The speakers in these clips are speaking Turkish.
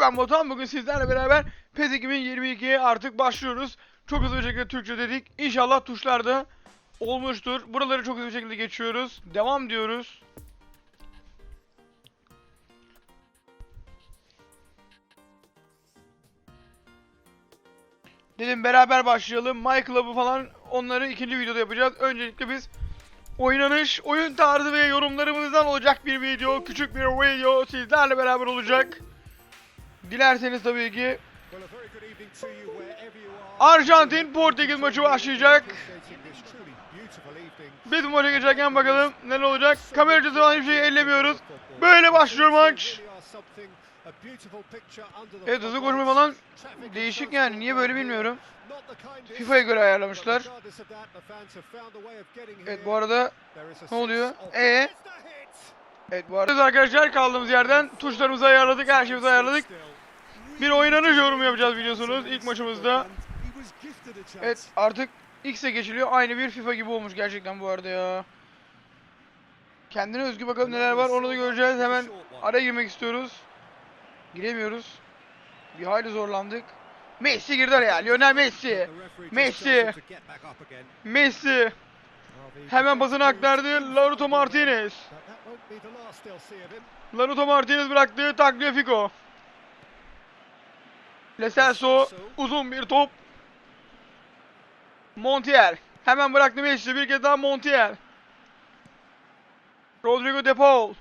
ben Batuhan. Bugün sizlerle beraber PES 2022'ye artık başlıyoruz. Çok hızlı bir şekilde Türkçe dedik. İnşallah tuşlarda olmuştur. Buraları çok hızlı bir şekilde geçiyoruz. Devam diyoruz. Dedim beraber başlayalım. My Club'ı falan onları ikinci videoda yapacağız. Öncelikle biz oynanış, oyun tarzı ve yorumlarımızdan olacak bir video. Küçük bir video sizlerle beraber olacak. Dilerseniz tabii ki Arjantin Portekiz maçı başlayacak. Biz bu maça geçerken bakalım neler olacak. Kameracısı falan hiçbir şey ellemiyoruz. Böyle başlıyor maç. Evet hızlı koşma falan değişik yani. Niye böyle bilmiyorum. FIFA'ya göre ayarlamışlar. Evet bu arada ne oluyor? E Evet bu arada arkadaşlar kaldığımız yerden tuşlarımızı ayarladık, her şeyimizi ayarladık. Bir oynanış yorumu yapacağız biliyorsunuz ilk maçımızda. Evet artık X'e geçiliyor. Aynı bir FIFA gibi olmuş gerçekten bu arada ya. Kendine özgü bakalım neler var onu da göreceğiz. Hemen araya girmek istiyoruz. Giremiyoruz. Bir hayli zorlandık. Messi girdi araya. Lionel Messi. Messi. Messi. Hemen basını aktardı. Lautaro Martinez. Lautaro Martinez bıraktı. Tagliafico. Lo Celso. Uzun bir top. Montiel. Hemen bıraktı Messi. Bir kez daha Montiel. Rodrigo De Paul.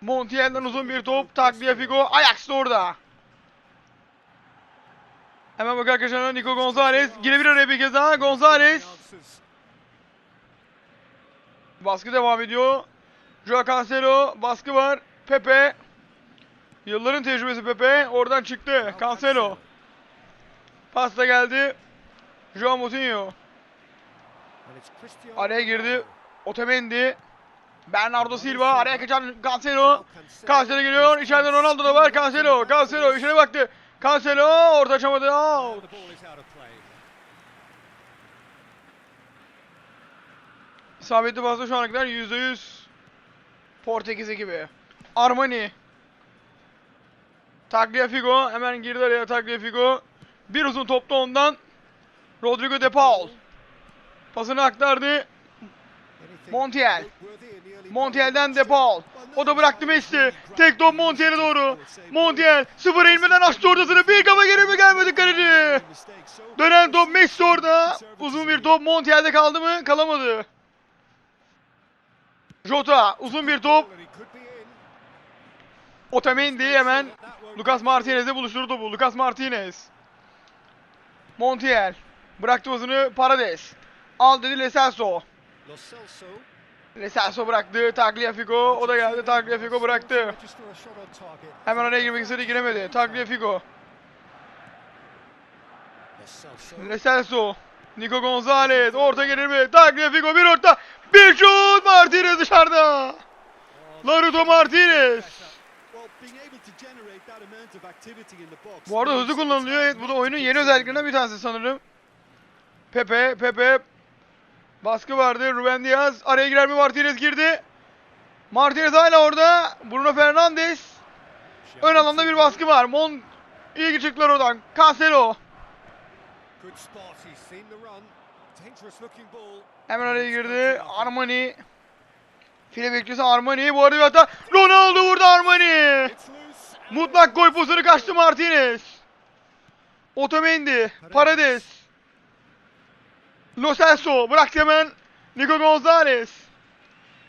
Montiel'den uzun bir top. Tagliafico. Ajax da orada. Hemen bak arkadaşlar Nico Gonzalez. Girebilir araya bir kez daha. Gonzalez. Baskı devam ediyor. Joao Cancelo. Baskı var. Pepe. Yılların tecrübesi Pepe. Oradan çıktı. Cancelo. Pasta geldi. Joao Moutinho. Araya girdi. Otamendi. Bernardo Silva. Araya kaçan Cancelo. Cancelo geliyor. İçeride Ronaldo da var. Cancelo. Cancelo içeri baktı. Cancelo orta açamadı. Out. İsabetli bazda şu ana kadar %100 Portekiz ekibi. Armani. Tagliafico hemen girdi araya Tagliafico. Bir uzun topta ondan. Rodrigo De Paul. Pasını aktardı. Montiel. Montiel'den De Paul. O da bıraktı Messi. Tek top Montiel'e doğru. Montiel sıfır eğilmeden açtı ortasını. Bir kafa geri mi gelmedi kaleci. Dönen top Messi orada. Uzun bir top Montiel'de kaldı mı? Kalamadı. Jota uzun bir top. Otamendi hemen Lucas Martinez'le buluşturdu topu. Lucas Martinez. Montiel. Bıraktı uzunu Parades. Al dedi. Lo Celso bıraktı. Tagliafico. O da geldi. Tagliafico bıraktı. Hemen oraya girmek istedi. Giremedi. Tagliafico. Lo Celso. Nico Gonzalez. Orta gelir mi? Tagliafico bir orta. Bir şut. Martinez dışarıda. Laruto Martinez. Bu arada hızlı kullanılıyor. Evet bu da oyunun yeni özelliklerinden bir tanesi sanırım. Pepe, Pepe. Baskı vardı. Ruben Diaz. Araya girer mi? Martinez girdi. Martinez hala orada. Bruno Fernandes. Ön alanda bir baskı var. Mon iyi çıktılar oradan. Cancelo. Hemen araya girdi. Armani. File bekliyorsa Armani. Bu arada bir hata. Ronaldo vurdu Armani. Mutlak gol pozisyonu kaçtı Martinez. Otamendi. Paredes. Lo Celso. Bıraktı hemen. Nico Gonzalez.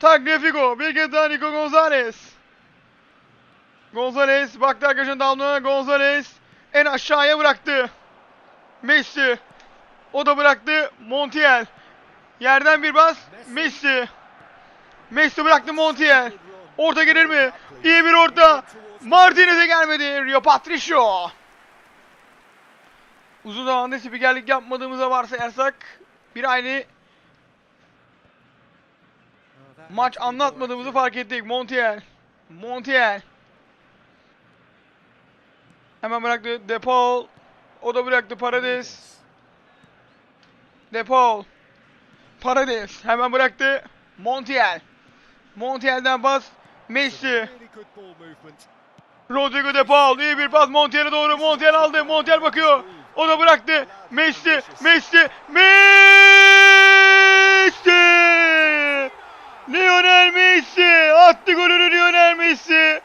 Tagliafico. Bir kez daha Nico Gonzalez. Gonzalez. Baktı arkadaşın damlına. Gonzalez. En aşağıya bıraktı. Messi. O da bıraktı. Montiel. Yerden bir bas. Messi. Messi bıraktı Montiel. Orta gelir mi? İyi bir orta. Martinez'e gelmedi. Rio Patricio. Uzun zamandır spikerlik yapmadığımıza varsayarsak bir aynı maç anlatmadığımızı fark ettik. Montiel. Montiel. Hemen bıraktı De. O da bıraktı Paredes. De Paul. Paredes. Hemen bıraktı. Montiel. Montiel'den bas. Messi. Rodrigo de Paul iyi bir pas Montiel'e doğru. Montiel aldı. Montiel bakıyor. O da bıraktı. Messi, Messi, Messi! Lionel Messi! Attı golünü Lionel Messi!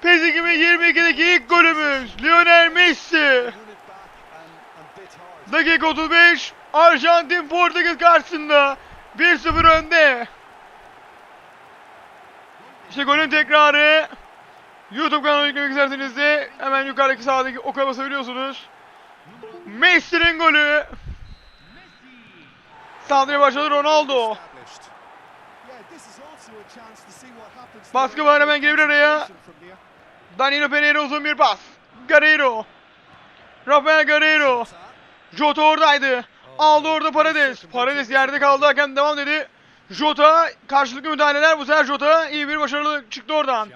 PES 2022'deki ilk golümüz Lionel Messi! Dakika 35 Arjantin Portekiz karşısında 1-0 önde. İşte golün tekrarı. YouTube kanalına yüklemek isterseniz hemen yukarıdaki sağdaki oka basabiliyorsunuz. Messi'nin golü. Saldırıya başladı Ronaldo. Baskı var hemen girebilir araya. Danilo Pereira uzun bir pas. Guerreiro. Rafael Guerreiro. Jota oradaydı. Aldı orada Paredes. Paredes yerde kaldı hakem devam dedi. Jota karşılıklı müdahaleler bu sefer Jota iyi bir başarılı çıktı oradan.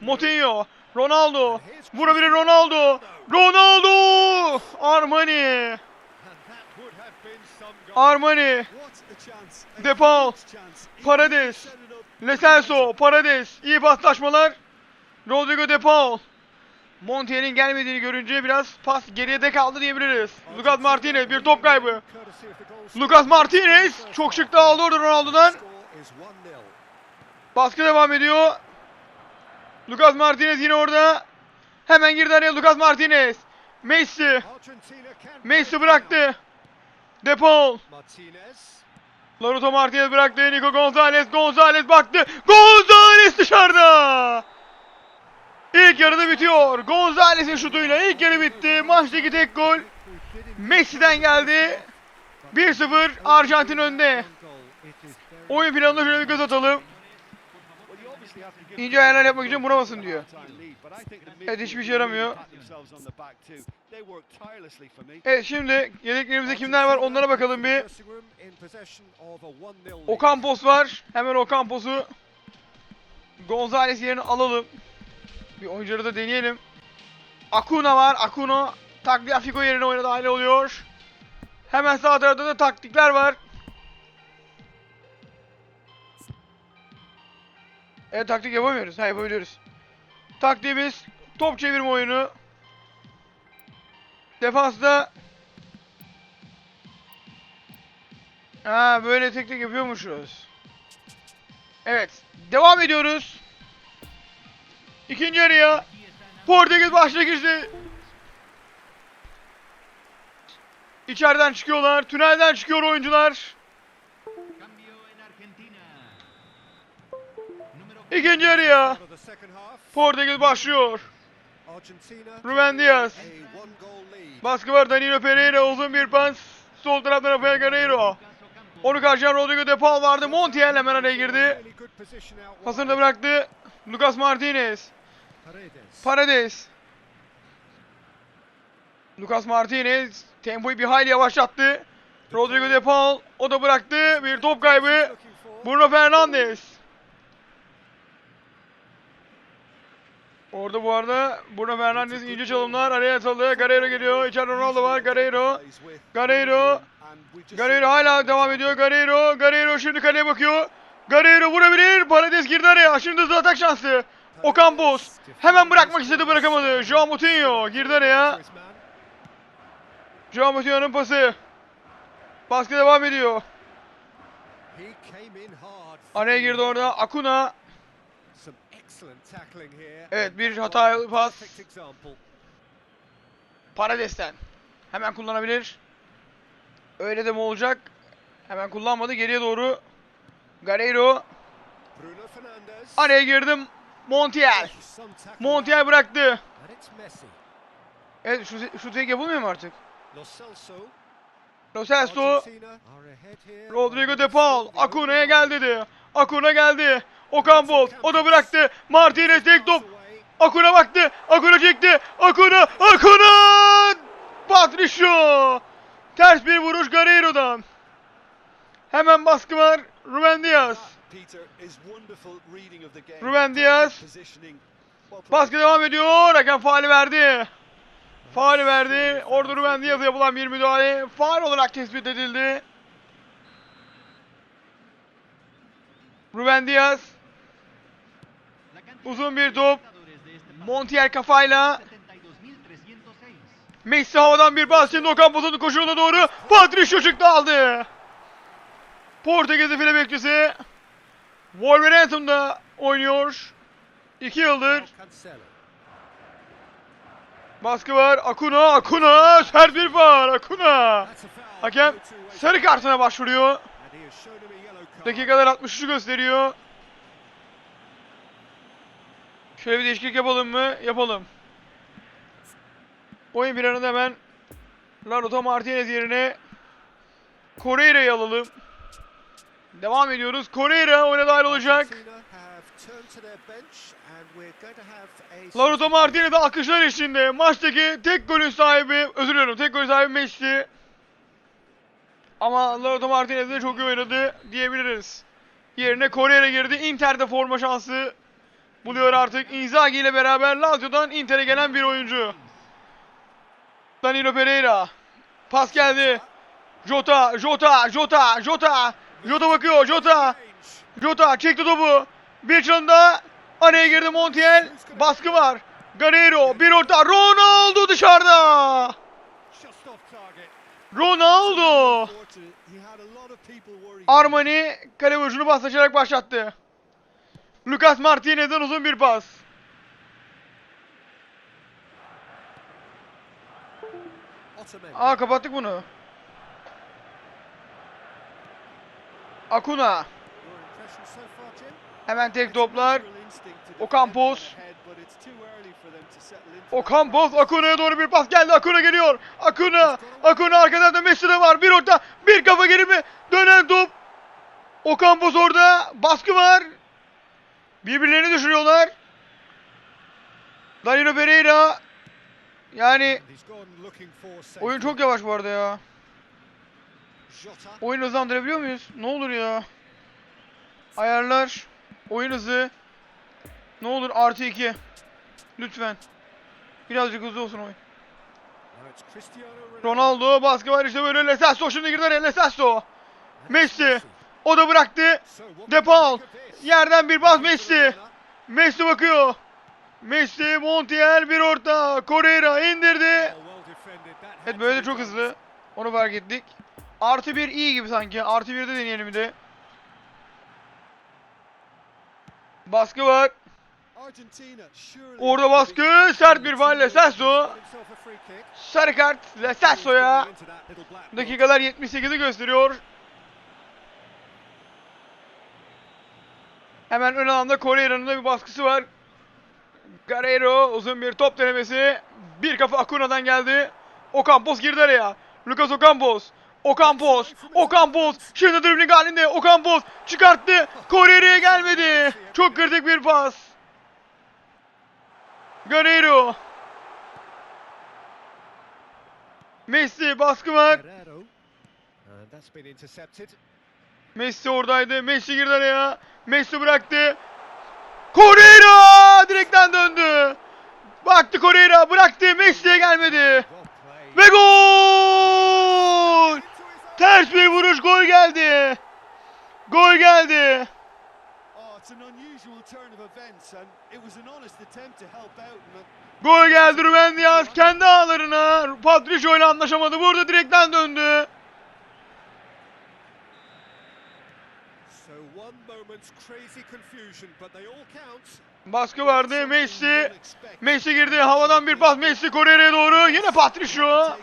Motinho. Ronaldo. Vurabilir Ronaldo. Ronaldo! Armani. Armani. Depal. Paredes. Leselso. Paredes. İyi paslaşmalar. Rodrigo De Paul. Montiel'in gelmediğini görünce biraz pas geride kaldı diyebiliriz. Lucas Martinez bir top kaybı. Lucas Martinez çok şık aldı orada Ronaldo'dan. Baskı devam ediyor. Lucas Martinez yine orada. Hemen girdi araya Lucas Martinez. Messi. Messi bıraktı. De Paul. Lautaro Martinez bıraktı. Nico Gonzalez. Gonzalez baktı. Gonzalez dışarıda. İlk yarıda bitiyor. Gonzalez'in şutuyla ilk yarı bitti. Maçtaki tek gol Messi'den geldi. 1-0 Arjantin önde. Oyun planına şöyle bir göz atalım. İnce ayarlar yapmak için vuramasın diyor. Evet hiçbir şey yaramıyor. Evet şimdi yedeklerimizde kimler var onlara bakalım bir. Ocampos var. Hemen Ocampos'u Gonzalez yerine alalım. Bir oyuncuları da deneyelim. Acuna var. Acuna Tagliafico yerine oyuna dahil oluyor. Hemen sağ tarafta da taktikler var. Evet taktik yapamıyoruz. Ha yapabiliyoruz. Taktiğimiz top çevirme oyunu. Defansta Ha böyle tek tek yapıyormuşuz. Evet. Devam ediyoruz. İkinci yarıya Portekiz başlangıçta İçeriden çıkıyorlar. Tünelden çıkıyor oyuncular. İkinci yarıya Portekiz başlıyor. Ruben Diaz. Baskı var Danilo Pereira uzun bir pas. Sol taraftan Rafael Guerreiro. Onu karşılayan Rodrigo De Paul vardı. Montiel hemen araya girdi. Pasını da bıraktı. Lucas Martinez. Paredes. Lucas Martinez tempoyu bir hayli yavaşlattı. Rodrigo De Paul o da bıraktı. Bir top kaybı. Bruno Fernandes. Orada bu arada Bruno Fernandes ince çalımlar araya atıldı. Guerreiro geliyor. İçeride Ronaldo var. Guerreiro. Guerreiro. Guerreiro hala devam ediyor. Guerreiro. Guerreiro şimdi kaleye bakıyor. Guerreiro vurabilir. Paredes girdi araya. Şimdi hızlı atak şansı. Ocampos. Hemen bırakmak istedi bırakamadı. Joao Moutinho girdi araya. Joao Moutinho'nun pası. Baskı devam ediyor. Araya girdi orada. Acuna. Evet bir hatalı pas. Parades'ten. Hemen kullanabilir. Öyle de mi olacak? Hemen kullanmadı. Geriye doğru. Guerreiro. Araya girdim. Montiel. Montiel bıraktı. Evet şu, şu tek yapılmıyor mu artık? Lo Celso. Rodrigo De Paul. Acuna'ya gel dedi. Acuna geldi. Ocampos. O da bıraktı. Martinez tek top. Acuna baktı. Acuna çekti. Acuna. Acuna. Patricio. Ters bir vuruş Guerreiro'dan. Hemen baskı var. Ruben Diaz. Ruben Diaz. Baskı devam ediyor. Hakem faali verdi. Faali verdi. Orada Ruben Diaz'a yapılan bir müdahale. Faal olarak tespit edildi. Ruben Diaz. Uzun bir top. Montiel kafayla. Messi havadan bir pas. Şimdi Okan Bozan'ın koşuğuna doğru. Patricio çıktı aldı. Portekizli file bekçisi. Wolverhampton'da oynuyor. 2 yıldır. Baskı var. Akuna, Akuna. Sert bir var. Akuna. Hakem sarı kartına başvuruyor. Dakikalar 63'ü gösteriyor. Şöyle bir değişiklik yapalım mı? Yapalım. Oyun bir anında hemen Laroto Martinez yerine Correira'yı alalım. Devam ediyoruz. Correira oyuna dahil olacak. Laroto Martinez de akışlar içinde. Maçtaki tek golün sahibi, özür diliyorum, tek golün sahibi Messi. Ama Laroto Martinez de çok iyi oynadı diyebiliriz. Yerine Correira girdi. Inter'de forma şansı buluyor artık. Inzaghi ile beraber Lazio'dan Inter'e gelen bir oyuncu. Danilo Pereira. Pas geldi. Jota, Jota, Jota, Jota. Jota bakıyor, Jota. Jota çekti topu. Bir çalında araya girdi Montiel. Baskı var. Guerrero bir orta. Ronaldo dışarıda. Ronaldo. Armani kale vuruşunu paslaşarak başlattı. Lucas Martinez'den uzun bir pas. Aa kapattık bunu. Akuna. Hemen tek toplar. Ocampos. Ocampos Akuna'ya doğru bir pas geldi. Akuna geliyor. Akuna. Akuna arkadan da de var. Bir orta. Bir kafa geri mi? Dönen top. Ocampos orada. Baskı var. Birbirlerini düşürüyorlar. Danilo Pereira. Yani oyun çok yavaş bu arada ya. Oyun hızlandırabiliyor muyuz? Ne olur ya. Ayarlar. Oyun hızı. Ne olur artı 2. Lütfen. Birazcık hızlı olsun oyun. Ronaldo baskı var işte böyle Lesasso şimdi girdi araya Lesasso. Messi. O da bıraktı. Depal. Yerden bir pas Messi. Messi bakıyor. Messi, Montiel bir orta. Correira indirdi. Evet böyle de çok hızlı. Onu fark ettik. Artı bir iyi gibi sanki. Artı bir de deneyelim bir de. Baskı var. Orada baskı. Sert bir faal Lesasso. Sarı kart Lesasso'ya. Dakikalar 78'i gösteriyor. Hemen ön alanda Correira'nın da bir baskısı var. Guerrero uzun bir top denemesi. Bir kafa Acuna'dan geldi. Ocampos girdi araya. Lucas Ocampos. Ocampos. Ocampos. Şimdi dribbling halinde. Ocampos çıkarttı. Correira'ya gelmedi. Çok kritik bir pas. Guerrero. Messi baskı var. Messi oradaydı. Messi girdi araya. Messi bıraktı. Correira direkten döndü. Baktı Correira bıraktı. Messi'ye gelmedi. Ve gol! Ters bir vuruş gol geldi. Gol geldi. Gol geldi Ruben Diaz kendi ağlarına. Patricio ile anlaşamadı. Burada direkten döndü. Baskı vardı. Messi. Messi girdi. Havadan bir pas. Messi Correira'ya doğru. Yine Patricio.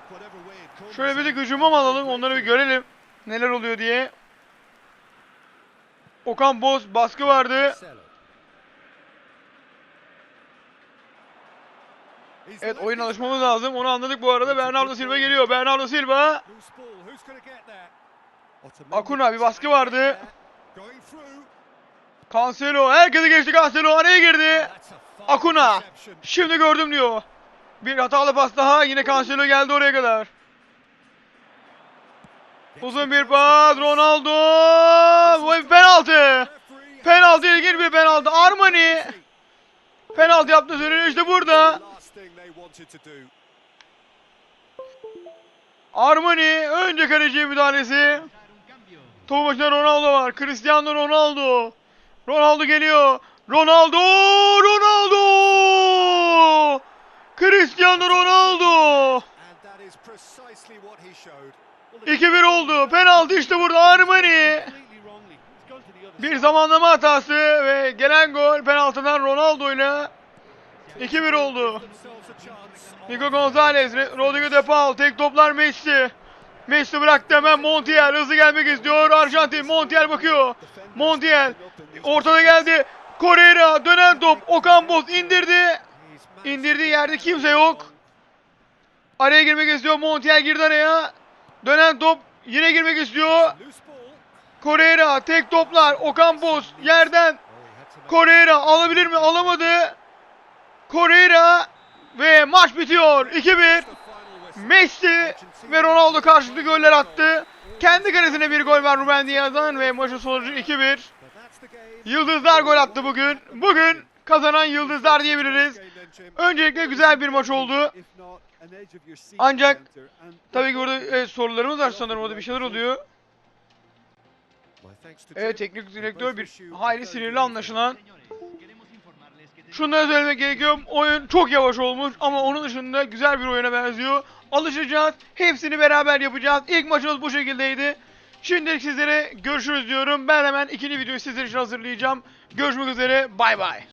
Şöyle bir de hücuma alalım? Onları bir görelim. Neler oluyor diye. Okan Boz baskı vardı. Evet oyun alışmamız lazım. Onu anladık bu arada. Bernardo Silva geliyor. Bernardo Silva. Akuna bir baskı vardı. Cancelo. Herkesi geçti Cancelo. Araya girdi. Akuna. Şimdi gördüm diyor. Bir hatalı pas daha. Yine Cancelo geldi oraya kadar. Uzun bir pas. Ronaldo. Bir penaltı. Penaltı ilginç bir penaltı. Armani. Penaltı yaptı söyleniyor işte burada. Armani önce kaleciye müdahalesi. Topu başında Ronaldo var. Cristiano Ronaldo. Ronaldo geliyor. Ronaldo! Ronaldo! Cristiano Ronaldo. 2-1 oldu. Penaltı işte burada Armani. Bir zamanlama hatası ve gelen gol penaltıdan Ronaldo ile 2-1 oldu. Nico Gonzalez, Rodrigo De Paul, tek toplar Messi. Messi bıraktı hemen Montiel hızlı gelmek istiyor. Arjantin Montiel bakıyor. Montiel ortada geldi. Correira dönen top. Okan Boz indirdi. İndirdiği yerde kimse yok. Araya girmek istiyor. Montiel girdi araya. Dönen top yine girmek istiyor. Correira tek toplar. Okan Boz yerden. Correira alabilir mi? Alamadı. Correira ve maç bitiyor. 2-1. Messi ve Ronaldo karşılıklı goller attı. Kendi kalesine bir gol var Ruben Diaz'dan ve maçın sonucu 2-1. Yıldızlar gol attı bugün. Bugün kazanan Yıldızlar diyebiliriz. Öncelikle güzel bir maç oldu. Ancak Tabii ki burada evet, sorularımız var sanırım orada bir şeyler oluyor. Evet teknik direktör bir hayli sinirli anlaşılan. Şunları söylemek gerekiyor. Oyun çok yavaş olmuş ama onun dışında güzel bir oyuna benziyor. Alışacağız. Hepsini beraber yapacağız. İlk maçımız bu şekildeydi. Şimdilik sizlere görüşürüz diyorum. Ben hemen ikinci videoyu sizler için hazırlayacağım. Görüşmek üzere. Bay bay.